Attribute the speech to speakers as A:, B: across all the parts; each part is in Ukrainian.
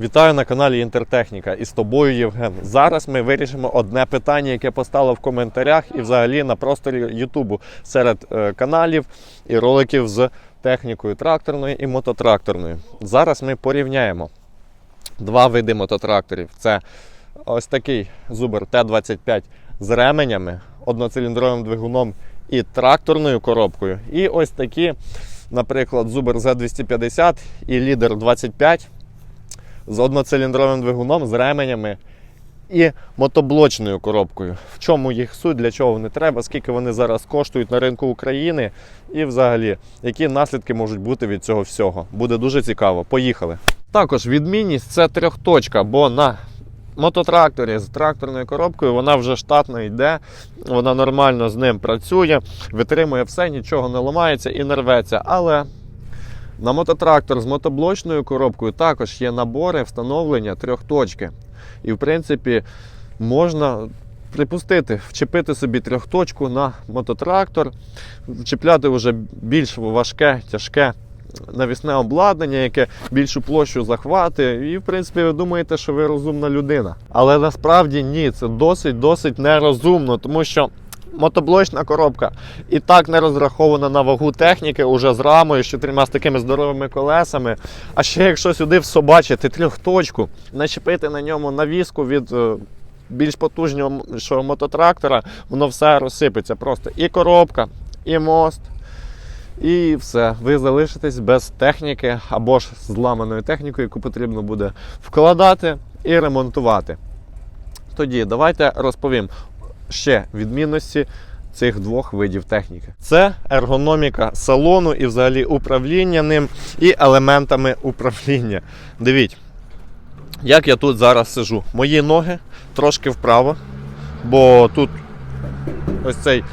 A: Вітаю на каналі Інтертехніка і з тобою Євген. Зараз ми вирішимо одне питання, яке постало в коментарях і взагалі на просторі Ютубу серед е, каналів і роликів з технікою тракторною і мототракторною. Зараз ми порівняємо два види мототракторів. Це ось такий Зубер Т-25 з ременями, одноциліндровим двигуном і тракторною коробкою. І ось такі, наприклад, Зубер Z250 і Лідер 25 з одноциліндровим двигуном, з ременями і мотоблочною коробкою. В чому їх суть, для чого вони треба, скільки вони зараз коштують на ринку України і взагалі, які наслідки можуть бути від цього всього. Буде дуже цікаво. Поїхали. Також відмінність це трьохточка, бо на мототракторі з тракторною коробкою вона вже штатно йде, вона нормально з ним працює, витримує все, нічого не ламається і не рветься. Але на мототрактор з мотоблочною коробкою також є набори встановлення трьохточки. І, в принципі, можна припустити, вчепити собі трьохточку на мототрактор, вчіпляти вже більш важке, тяжке навісне обладнання, яке більшу площу захвати. І, в принципі, ви думаєте, що ви розумна людина. Але насправді ні, це досить досить нерозумно, тому що. Мотоблочна коробка і так не розрахована на вагу техніки уже з рамою, з чотирма з такими здоровими колесами. А ще якщо сюди всобачити трьохточку, начепити на ньому навіску від е, більш потужнішого мототрактора, воно все розсипеться просто. І коробка, і мост, і все. Ви залишитесь без техніки або ж зламаною технікою, яку потрібно буде вкладати і ремонтувати. Тоді давайте розповім ще відмінності цих двох видів техніки. Це ергономіка салону і взагалі управління ним і елементами управління. Дивіть, як я тут зараз сижу. Мої ноги трошки вправо, бо тут ось цей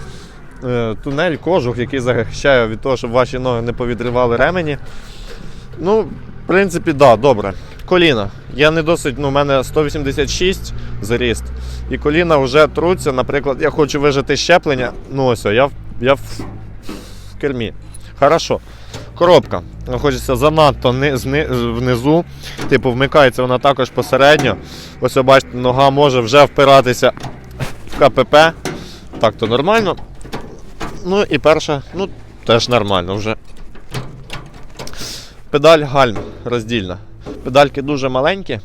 A: е, тунель, кожух, який захищає від того, щоб ваші ноги не повідривали ремені. Ну, в принципі, так, да, добре. Коліна. Я не досить, ну, у мене 186 заріст. І коліна вже труться. Наприклад, я хочу вижити щеплення. Ну ось, я, я в, в кермі. Хорошо. Коробка. Знаходиться занадто внизу. Типу, вмикається вона також посередньо. Ось, о, бачите, нога може вже впиратися в КПП. Так, то нормально. Ну і перша, ну, теж нормально вже. Педаль гальм роздільна. Педальки дуже маленькі.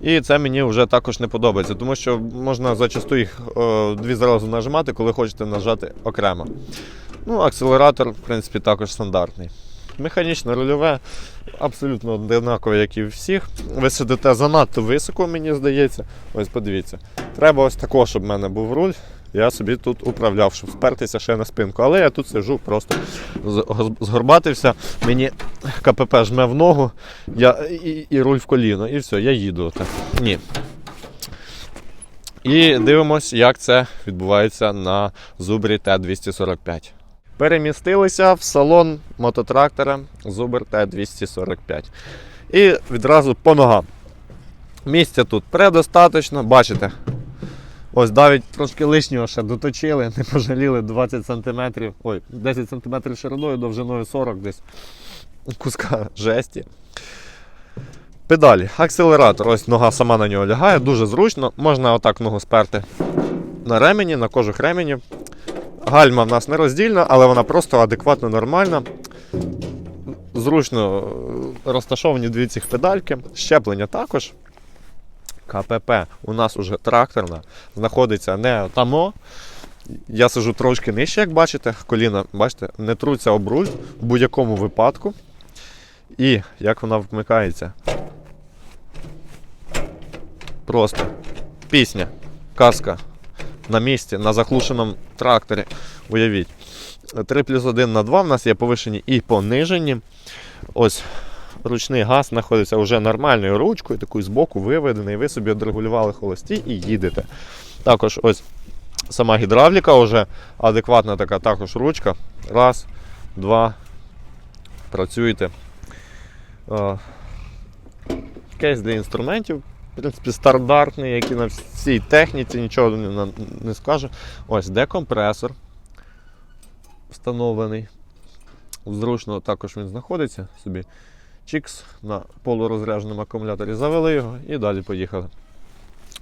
A: І це мені вже також не подобається, тому що можна зачасту їх о, дві зразу нажимати, коли хочете нажати окремо. Ну, акселератор, в принципі, також стандартний. Механічне рульове, абсолютно однакове, як і всіх. Ви сидите занадто високо, мені здається. Ось подивіться. Треба ось такого, щоб в мене був руль. Я собі тут управляв, щоб спертися ще на спинку. Але я тут сижу, просто згорбатився, мені КПП жме в ногу, я, і, і руль в коліно, і все, я їду. Отак. Ні. І дивимось, як це відбувається на Зубрі Т-245. Перемістилися в салон мототрактора Зубр Т-245. І відразу по ногам. Місця тут предостаточно, бачите. Ось навіть трошки лишнього ще доточили, не пожаліли 20 см, ой, 10 см шириною, довжиною 40 десь куска жесті. Педалі, акселератор, ось нога сама на нього лягає, дуже зручно. Можна отак ногу сперти на ремені, на кожух ременів. Гальма в нас не роздільна, але вона просто адекватно нормальна. Зручно е, розташовані дві цих педальки. Щеплення також. КПП у нас уже тракторна, знаходиться не тамо. Я сижу трошки нижче, як бачите, коліна, бачите, не труться об в будь-якому випадку. І як вона вмикається. Просто пісня, казка на місці, на заглушеному тракторі. Уявіть. 3 плюс 1 на 2 в нас є повишені і понижені. Ось ручний газ знаходиться вже нормальною ручкою, такою збоку виведений. Ви собі одрегулювали холості і їдете. Також ось сама гідравліка вже адекватна така також ручка. Раз, два. Працюєте. Е, Кейс для інструментів. Принципі, стандартний, як і на всій техніці, нічого не, не скажу. Ось декомпресор встановлений. Зручно також він знаходиться собі. Чікс на полурозрядженому акумуляторі завели його і далі поїхали.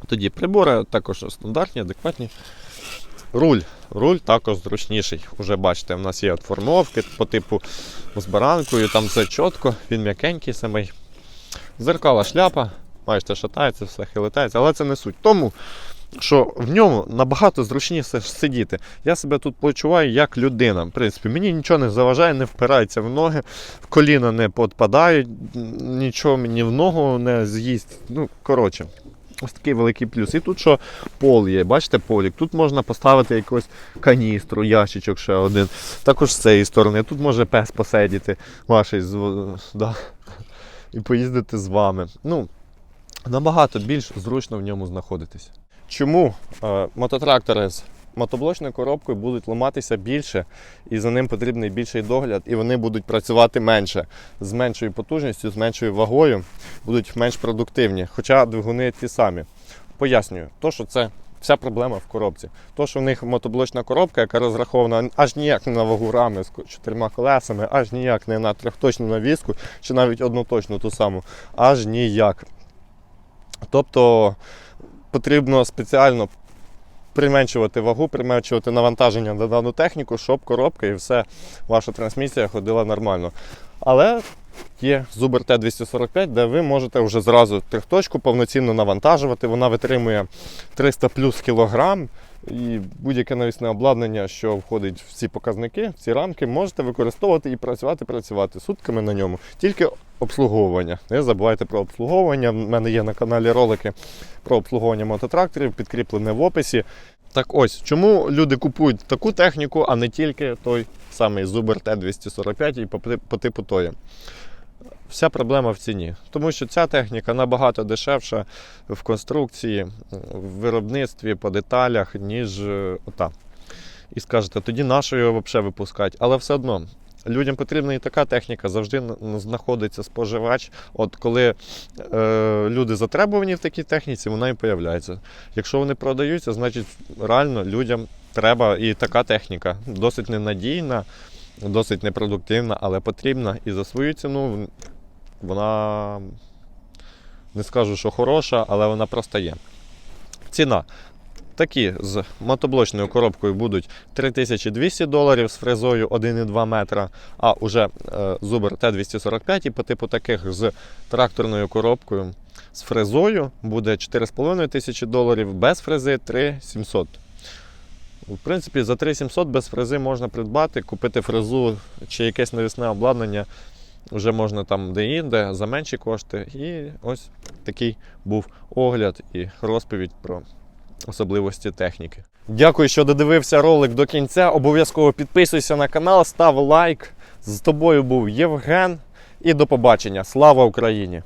A: Тоді прибори також стандартні, адекватні. Руль. Руль також зручніший. Уже бачите, в нас є от формовки по типу з баранкою, там все чітко, він м'якенький самий. Зеркала шляпа, бачите, шатається, все хилитається, але це не суть. Тому що в ньому набагато зручніше сидіти. Я себе тут почуваю як людина. В принципі, мені нічого не заважає, не впирається в ноги, в коліна не підпадають, нічого мені в ногу не з'їсть. Ну, коротше. Ось такий великий плюс. І тут що пол є, бачите, полік. Тут можна поставити якусь каністру, ящичок ще один. Також з цієї сторони. Тут може пес посидіти, ваш із, да, і поїздити з вами. Ну, набагато більш зручно в ньому знаходитись. Чому е, мототрактори з мотоблочною коробкою будуть ламатися більше, і за ним потрібний більший догляд, і вони будуть працювати менше, з меншою потужністю, з меншою вагою, будуть менш продуктивні, хоча двигуни ті самі. Пояснюю, то, що це вся проблема в коробці. То, що в них мотоблочна коробка, яка розрахована аж ніяк не на вагу рами з чотирма колесами, аж ніяк не на трьохточну навіску, чи навіть одноточну ту саму, аж ніяк. Тобто потрібно спеціально применшувати вагу, применшувати навантаження на дану техніку, щоб коробка і все, ваша трансмісія ходила нормально. Але є Zuber T245, де ви можете вже зразу трьохточку повноцінно навантажувати. Вона витримує 300 плюс кілограм. І будь-яке навісне обладнання, що входить в ці показники, в ці рамки, можете використовувати і працювати, працювати сутками на ньому. Тільки обслуговування. Не забувайте про обслуговування. У мене є на каналі ролики про обслуговування мототракторів, підкріплене в описі. Так ось, чому люди купують таку техніку, а не тільки той самий Zubr T245 і по типу тої. Вся проблема в ціні, тому що ця техніка набагато дешевша в конструкції, в виробництві, по деталях, ніж е, ота. І скажете, тоді нащо його взагалі випускати? Але все одно людям потрібна і така техніка, завжди знаходиться споживач. От коли е, люди затребувані в такій техніці, вона і появляється. Якщо вони продаються, значить реально людям треба і така техніка. Досить ненадійна, досить непродуктивна, але потрібна. І за свою ціну вона не скажу, що хороша, але вона просто є. Ціна. Такі з мотоблочною коробкою будуть 3200 доларів з фрезою 1,2 метра, а уже е, Zubr T245 по типу таких з тракторною коробкою з фрезою буде 4,5 тисячі доларів, без фрези 3700. В принципі, за 3700 без фрези можна придбати, купити фрезу чи якесь навісне обладнання вже можна там де-інде за менші кошти. І ось такий був огляд і розповідь про особливості техніки. Дякую, що додивився ролик до кінця. Обов'язково підписуйся на канал, став лайк. З тобою був Євген. І до побачення. Слава Україні!